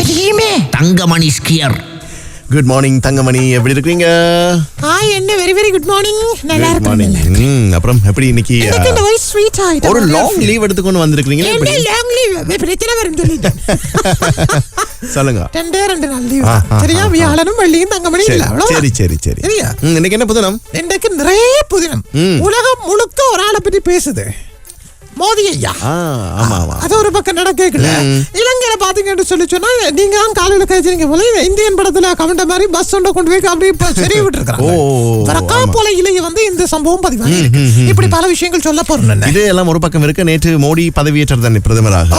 தெரியுமே. Thangamani skier. Good morning Thangamani. எப்படி இருக்கீங்க ஆ என்ன? வெரி வெரி குட் மார்னிங் நல்லா இருக்கேன் அப்புறம் எப்படி இன்னைக்கு இந்த வாய்ஸ் ஸ்வீட் ஆயிட்டு? ஒரு லாங் லீவ் எடுத்துக்கொண்டு வந்திருக்கீங்க என்ன லாங் லீவ் பிரச்சனை வரும் சொல்லிட்டேன். சொல்லுங்க. ரெண்டே ரெண்டு நாள் லீவ் சரியா. வியாழனும் வெள்ளியும் தங்கமணி சரி இல்ல. அவ்வளவுதான். சரி சரி சரி. சரியா? இன்னைக்கு என்ன புதனம்? இன்றைக்கு நிறைய புதினம். உலகம் முழுக்க ஒரு ஆளை பத்தி பேசுது. மோதி ஐயா அது ஒரு பக்கம் நடக்கல இலங்கையில பாத்தீங்கன்னு சொல்லி சொன்னா நீங்க தான் காலையில கழிச்சிருங்க போல இந்தியன் படத்துல கமெண்ட் மாதிரி பஸ் ஒன்றை கொண்டு போய் அப்படியே இப்ப சரி வரக்கா ஆமா. போல இலைய வந்து இந்த சம்பவம் பதிவாகி இப்படி பல விஷயங்கள் சொல்ல போறேன் என்ன? இது எல்லாம் ஒரு பக்கம் இருக்க. நேற்று மோடி பதவியேற்றார் தானே பிரதமராக.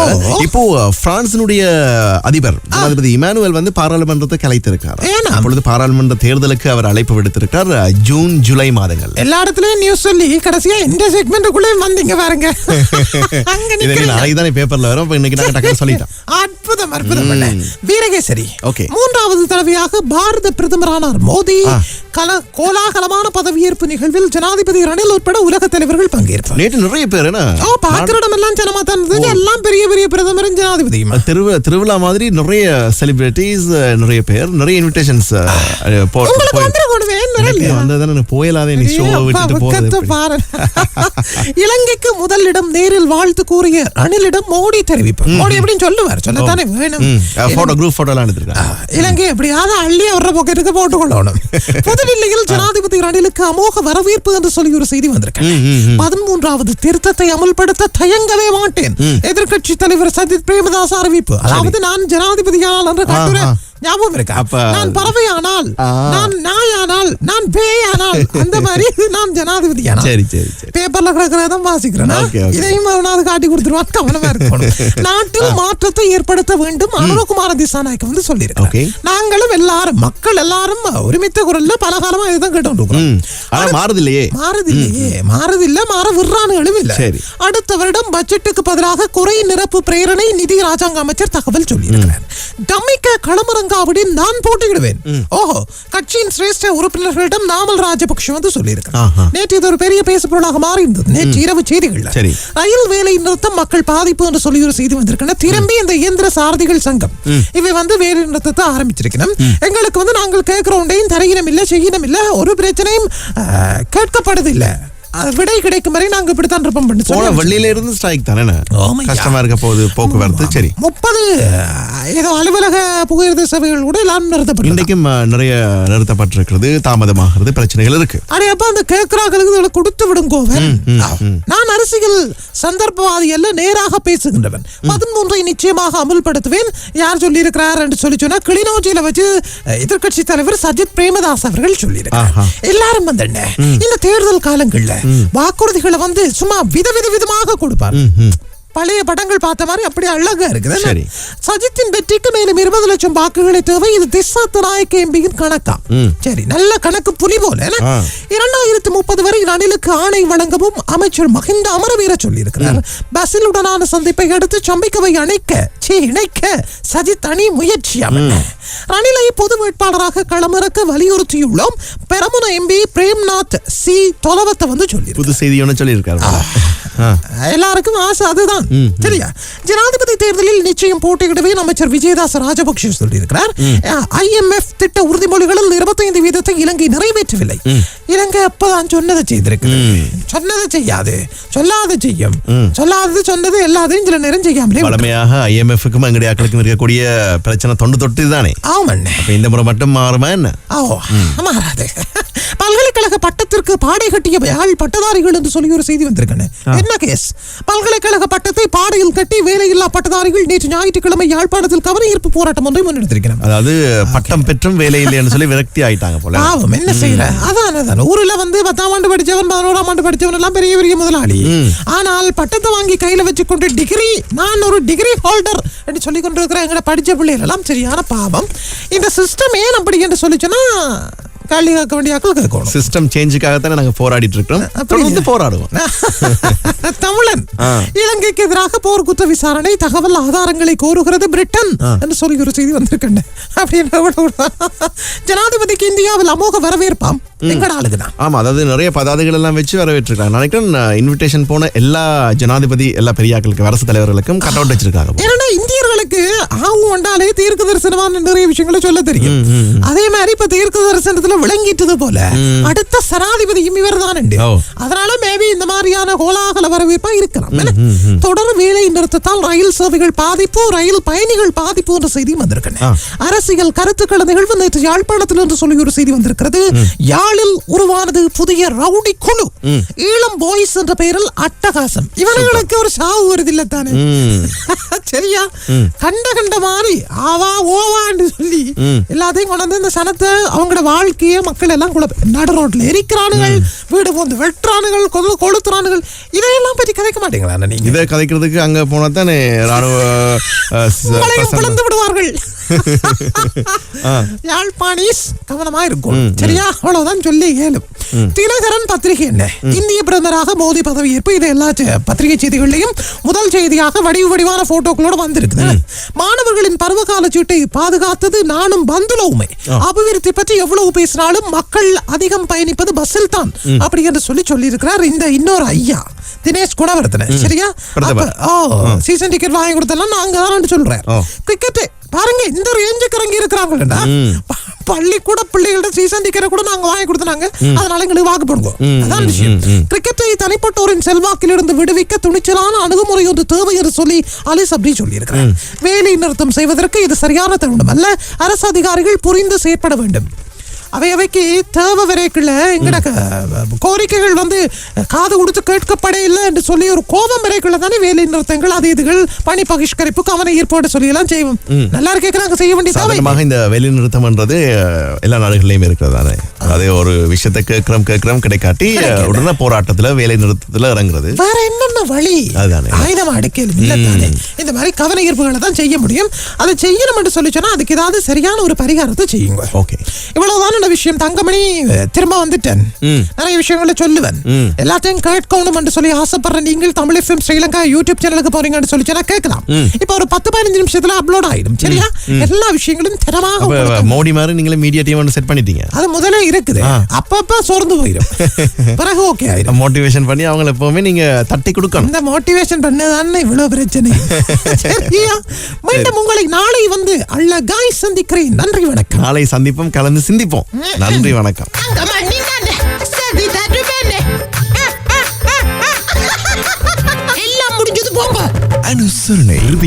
இப்போ பிரான்சினுடைய அதிபர் ஜனாதிபதி இமானுவேல் வந்து பாராளுமன்றத்தை கலைத்திருக்கார்? அப்பொழுது பாராளுமன்ற தேர்தலுக்கு அவர் அழைப்பு விடுத்திருக்கார் ஜூன் ஜூலை மாதங்கள் எல்லா இடத்துலயும் நியூஸ் சொல்லி கடைசியா இந்த செக்மெண்ட்டுக்குள்ளே வந்தீங்க பாருங்க. அங்க இது நிக்கிறீங்க. நாளைக்கு தானே பேப்பர்ல வரும். அப்ப இன்னைக்கு நாங்க டக்குனு சொல்லிட்டோம். அற்புதம் அற்புதம் அல்ல. வீரகேசரி Okay. மூன்றாவது தடவையாக பாரத பிரதமரானார் மோடி கல கோலாகலமான பதவியேற்பு நிகழ்வில் ஜனாதிபதி ரணில் உட்பட உலக தலைவர்கள் பங்கேற்பார் நேற்று நிறைய பேர் ஓ பாக்குற இடமெல்லாம் ஜனமா தான் இருந்தது. எல்லாம் பெரிய பெரிய பிரதமரும் ஜனாதிபதியும். திருவிழா திருவிழா மாதிரி நிறைய செலிபிரிட்டிஸ் நிறைய பேர் நிறைய இன்விடேஷன்ஸ் இலங்கைக்கு முதலிடம் நேரில் வாழ்த்து கூறிய ரணிலிடம் மோடி தெரிவிப்பார் மோடி எப்படின்னு சொல்லுவார். சொல்லத்தானே வேணும். இலங்கை எப்படியாவது அள்ளி அவர பாக்கெட்டுக்கு போட்டுக் கொள்ளணும் புதுடில்லியில் ஜனாதிபதி ரணிலுக்கு அமோக வரவேற்பு என்று சொல்லி ஒரு செய்தி வந்திருக்கு. பதிமூன்றாவது திருத்தத்தை அமல்படுத்த தயங்கவே மாட்டேன். எதிர்க்கட்சி தலைவர் சஜித் பிரேமதாஸ் அறிவிப்பு. அதாவது நான் ஜனாதிபதியானால் என்ற. ஞாபகம் இருக்கா? நான் பறவையானால். நான் நாயானால் நான் பேயானால் அந்த மாதிரி நான் ஜனாதிபதியானால். சரி சரி பேப்பர்ல கிடக்கிறதான் வாசிக்கிறேன். இதையும் அவனாவது காட்டி கொடுத்துருவான். கவனமா இருக்கணும். நாட்டில் மாற்றத்தை ஏற்படுத்த வேண்டும். அனுரகுமார திசாநாயக்க வந்து. சொல்லியிருக்கேன் நாங்களும் எல்லாரும் மக்கள் எல்லாரும் ஒருமித்த குரல்ல பல காலமா இதுதான் கேட்டு இருக்கோம் ம், ஆனா மாறுது இல்லையே மாறுதில்லையே. மாறுதில்ல மாற விடுறானுகளும் இல்ல. அடுத்த வருடம் பட்ஜெட்டுக்கு பதிலாக குறை நிரப்பு பிரேரணை நிதி ராஜாங்க அமைச்சர் தகவல் சொல்லியிருக்கிறார். டம்மிக்க களமரங்காவிடில் நான் போட்டியிடுவேன். ஓஹோ கட்சியின் சிரேஷ்ட உறுப்பினர்களிடம் நாமல் ராஜபக்ஷ வந்து சொல்லியிருக்கிறார். ஆஹா. நேற்று இது ஒரு பெரிய பேசு பொருளாக மாறி இருந்தது நேற்று இரவு செய்திகள்ல சரி. ரயில் வேலை நிறுத்தம் மக்கள் பாதிப்பு என்று சொல்லி ஒரு செய்தி வந்திருக்கின்றன திரும்பி இந்த இயந்திர சாரதிகள் சங்கம் இவை வந்து வேலை நிறுத்தத்தை ஆரம்பிச்சிருக்கணும். எங்களுக்கு வந்து நாங்கள் கேட்கிறோண்டையும் தரையினம் இல்ல செய்யணும் இல்ல ஒரு பிரச்சனையும் அஹ், கேட்கப்படுது இல்ல அஹ், விடை கிடைக்கும் வரை நாங்க இப்படித்தான் இருப்போம் பண்ணி போன வெள்ளியில இருந்து ஸ்ட்ரைக் தானே. கஷ்டமா இருக்க போகுது போக்குவரத்து. சரி. முப்பது ஏதோ அலுவலக புகையிரத சேவைகள் கூட எல்லாம் நிறுத்தப்பட்டு இன்றைக்கும் நிறைய நிறுத்தப்பட்டிருக்கிறது தாமதமாகிறது பிரச்சனைகள் இருக்கு. அடே அப்ப அந்த கேட்கிறாங்களுக்கு கொடுத்து விடும் கோவன் நான் அரசியல் சந்தர்ப்பவாதி அல்ல நேராக பேசுகின்றவன். பதிமூன்றை நிச்சயமாக அமல்படுத்துவேன். யார் சொல்லி இருக்கிறார் என்று சொல்லி சொன்னா கிளிநொச்சியில வச்சு எதிர்கட்சி தலைவர் சஜித் பிரேமதாஸ் அவர்கள் சொல்லியிருக்கிறார். ஆஹா. எல்லாரும் வந்து இந்த தேர்தல் காலங்கள்ல வாக்குறுதிகளை வந்து சும்மா விதவித விதமாக கொடுப்பார். பழைய படங்கள் பார்த்த மாதிரி அப்படி அழகா இருக்குது. சஜித்தின் வெற்றிக்கு மேலும் இருபது லட்சம் வாக்குகளை தேவை. இது திசா நாயக்க எம்பியின் கணக்கா சரி நல்ல கணக்கு புலி போல. இரண்டாயிரத்து முப்பது வரை ரணிலுக்கு ஆணை வழங்கவும் அமைச்சர் மஹிந்த அமரவீர சொல்லியிருக்கிறார். பசிலுடனான சந்திப்பை அடுத்து சம்பிக்கவை அணைக்க சீ இணைக்க சஜித் அணி முயற்சியாம். ரணிலை பொது வேட்பாளராக களமிறக்க வலியுறுத்தியுள்ளோம். பெரமுன எம்பி பிரேம்நாத் சி தொலவத்தை வந்து சொல்லியிருக்கிறார் புது செய்தி ஒன்று சொல்லியிருக்காரு. எல்லாருக்கும் ஆசை அதுதான். சரியா? ஜனாதிபதி தேர்தலில் நிச்சயம் போட்டியிடுவேன் அமைச்சர் விஜயதாச ராஜபக்ஷ சொல்லியிருக்கிறார். ஐஎம்எஃப் திட்ட உறுதிமொழிகளில் இருபத்தைந்து வீதத்தை இலங்கை நிறைவேற்றவில்லை. இலங்கை அப்பதான் சொன்னதை செய்திருக்கு சொன்னதை செய்யாது. சொல்லாத செய்யும். சொல்லாதது சொன்னது எல்லாத்தையும் சில நேரம் செய்யாமலே. வளமையாக ஐஎம்எஃப்க்கும் எங்களுடைய ஆக்களுக்கும் இருக்கக்கூடிய பிரச்சனை தொண்டு தொட்டு தானே ஆமண்ணே. இந்த முறை மட்டும் மாறுமா என்ன? ஓ மாறாது. பல்கலைக்கழக பட்டத்திற்கு பாடை கட்டிய யாழ் பட்டதாரிகள் என்று சொல்லி ஒரு செய்தி வந்திருக்கேன் என்ன கேஸ் பல்கலைக்கழக பட்டத்தை பாடையில் கட்டி வேலையில்லா பட்ட பட்டதாரிகள் நேற்று ஞாயிற்றுக்கிழமை யாழ்ப்பாணத்தில் கவன ஈர்ப்பு போராட்டம் ஒன்றை முன்னெடுத்திருக்கிறார். அதாவது பட்டம் பெற்றும் வேலை இல்லைன்னு சொல்லி விரக்தி ஆயிட்டாங்க போல. பாவம் என்ன செய்யற அதான் அதான். ஊர்ல வந்து பத்தாம் ஆண்டு படிச்சவன் பதினோராம் ஆண்டு படிச்சவன் எல்லாம் பெரிய பெரிய முதலாளி. ஆனால் பட்டத்தை வாங்கி கையில வச்சுக்கொண்டு டிகிரி நான் ஒரு டிகிரி ஹோல்டர் என்று சொல்லி கொண்டிருக்கிற எங்கட படிச்ச பிள்ளைகள் எல்லாம் சரியான பாவம். இந்த சிஸ்டம் ஏன் அப்படி என்று சொல்லிச்சுன்னா கேள்வி கேட்க வேண்டிய ஆக்கள் கேட்கணும் சிஸ்டம் சேஞ்சுக்காகத்தானே நாங்க போராடிட்டு இருக்கோம் தொடர்ந்து போராடுவோம். தமிழன் இலங்கைக்கு எதிராக போர் குற்ற விசாரணை தகவல் ஆதாரங்களை கோருகிறது பிரிட்டன் என்று சொல்லி ஒரு செய்தி வந்திருக்கேன் அப்படின்னு ஜனாதிபதிக்கு இந்தியாவில் அமோக வரவேற்பாம். எங்கட ஆளுக்குதான் ஆமா அதாவது நிறைய பதாதைகள் எல்லாம் வச்சு வரவேற்றிருக்காங்க நினைக்கிறேன் இன்விடேஷன் போன எல்லா ஜனாதிபதி எல்லா பெரியாக்களுக்கு அரசு தலைவர்களுக்கும் கட் அவுட் வச்சிருக்காங்க. ஏன்னா இந்தியர்களுக்கு ஆவு வந்தாலே தீர்க்க தரிசனமான நிறைய விஷயங்களை சொல்ல தெரியும். அதே மாதிரி இப்ப தீர்க்க தரிசனத்துல விளங்கிட்டது போல. அடுத்த சனாதிபதியும் இவர் தான். அதனால மேபி இந்த மாதிரியான கோலாகல வரவேற்பா இருக்கலாம்? தொடர் வேலை நிறுத்தத்தால் ரயில் சேவைகள் பாதிப்பு ரயில் பயணிகள் பாதிப்பு என்ற செய்தியும் வந்திருக்கின்றன அரசியல் கருத்துக்கள் நிகழ்வு நேற்று யாழ்ப்பாணத்தில் என்று சொல்லி ஒரு செய்தி வந்திருக்கிறது. யாழில் உருவானது புதிய ரவுடி குழு. ஈழம் பாய்ஸ் என்ற பெயரில் அட்டகாசம். இவர்களுக்கு ஒரு சாவு வருதில்ல தானே? சரியா? கண்ட கண்ட மாதிரி ஆவா ஓவான்னு சொல்லி எல்லாத்தையும் கொண்டு வந்து இந்த சனத்தை அவங்களோட வாழ்க்கையை மக்கள் எல்லாம் நடு ரோட்ல எரிக்கிறானுகள் வீடு வந்து வெட்டுறானுகள் கொழு கொளுத்துறானுகள். இதையெல்லாம் பற்றி கதைக்க மாட்டீங்களா நீங்க? இதை கதைக்கிறதுக்கு அங்க போனா தானே ராணுவ விடுவார்கள். யாழ்ப்பாணீஸ் கவனமா இருக்கும் சரியா? அவ்வளவுதான் சொல்லி ஏலும் தினகரன் பத்திரிகை என்ன? இந்திய பிரதமராக மோடி பதவியேற்பு இது எல்லா பத்திரிகை செய்திகள்லையும் முதல் செய்தியாக வடிவு வடிவான போட்டோக்களோட வந்திருக்குது. மாணவர்களின் பருவகால சீட்டை பாதுகாத்தது நானும் பந்துலவுமை. அபிவிருத்தி பற்றி எவ்வளவு பேசினாலும் மக்கள் அதிகம் பயணிப்பது பஸ்ஸில் தான் அப்படி என்று சொல்லி சொல்லி இருக்கிறார் இந்த இன்னொரு ஐயா தினேஷ் குணவர்த்தன சரியா? சீசன் டிக்கெட் வாங்கி கொடுத்தலாம் நாங்க தான் சொல்றேன். கிரிக்கெட் பாருங்க இந்த ரேஞ்சுக்கு இறங்கி இருக்கிறாங்கடா பள்ளிக்கூட பிள்ளைகளோட சீசன் டிக்கெட் கூட நாங்க வாங்கி கொடுத்தாங்க அதனால எங்களுக்கு வாக்கு போடுங்க. அதான் விஷயம். கிரிக்கெட்டை தனிப்பட்டோரின் செல்வாக்கிலிருந்து விடுவிக்க துணிச்சலான அணுகுமுறை ஒன்று தேவை என்று சொல்லி அலிஸ் அப்படி சொல்லி இருக்கிறார் வேலை நிறுத்தம் செய்வதற்கு இது சரியான தருணம் அல்ல. அரசு அதிகாரிகள் புரிந்து செயற்பட வேண்டும். அவை அவைக்கு தேவை வரைக்குள்ள எங்கட கோரிக்கைகள் வந்து காது கொடுத்து கேட்கப்பட இல்லை என்று சொல்லி ஒரு கோபம் வரைக்குள்ள தானே வேலை நிறுத்தங்கள் அது இதுகள் பணி பகிஷ்கரிப்பு கவன ஈர்ப்போடு சொல்லி எல்லாம் செய்வோம். நல்லா கேட்கிறாங்க செய்ய வேண்டிய சாதாரணமாக இந்த வேலை நிறுத்தம்ன்றது எல்லா நாடுகள்லயும் இருக்கிறது தானே. அதே ஒரு விஷயத்தை கேட்கிறோம் கேட்கிறோம் கிடைக்காட்டி உடனே போராட்டத்துல வேலை நிறுத்தத்துல இறங்குறது. வேற என்னென்ன வழி? அதுதானே. ஆயுதம் அடுக்கல் இந்த மாதிரி கவன ஈர்ப்புகளை தான் செய்ய முடியும். அதை செய்யணும் என்று சொல்லி சொன்னா அதுக்கு ஏதாவது சரியான ஒரு பரிகாரத்தை செய்யுங்க. ஓகே. இவ்வளவுதான் இந்த விஷயம் தங்கமணி. திரும்ப வந்துட்டேன். நிறைய விஷயங்களை சொல்லுவேன். எல்லாத்தையும் கேட்கணும் என்று சொல்லி ஆசைப்படுற நீங்கள் தமிழ் எஃப்எம் ஸ்ரீலங்கா யூடியூப் சேனலுக்கு போறீங்கன்னு சொல்லி சொன்னா கேட்கலாம். இப்போ ஒரு பத்து பதினஞ்சு நிமிஷத்துல அப்லோட் ஆயிடும். சரியா? எல்லா விஷயங்களும் உங்களுக்கு மோடி மாதிரி நீங்களே மீடியா டீம் செட் பண்ணிட்டீங்க. அது முதல்ல இருக்குது. அப்பப்ப சோர்ந்து போயிடும் பிறகு ஓகே ஆயிடும் மோட்டிவேஷன் பண்ணி அவங்கள எப்பவுமே நீங்க தட்டி கொடுக்கணும். இந்த மோட்டிவேஷன் பண்ணதானே இவ்வளவு பிரச்சனை? சரியா? மீண்டும் உங்களை நாளை வந்து அழகாய் சந்திக்கிறேன். நன்றி வணக்கம். நாளை சந்திப்போம் கலந்து சிந்திப்போம். நன்றி வணக்கம். எல்லாம் முடிஞ்சது போங்க அனுசரணை.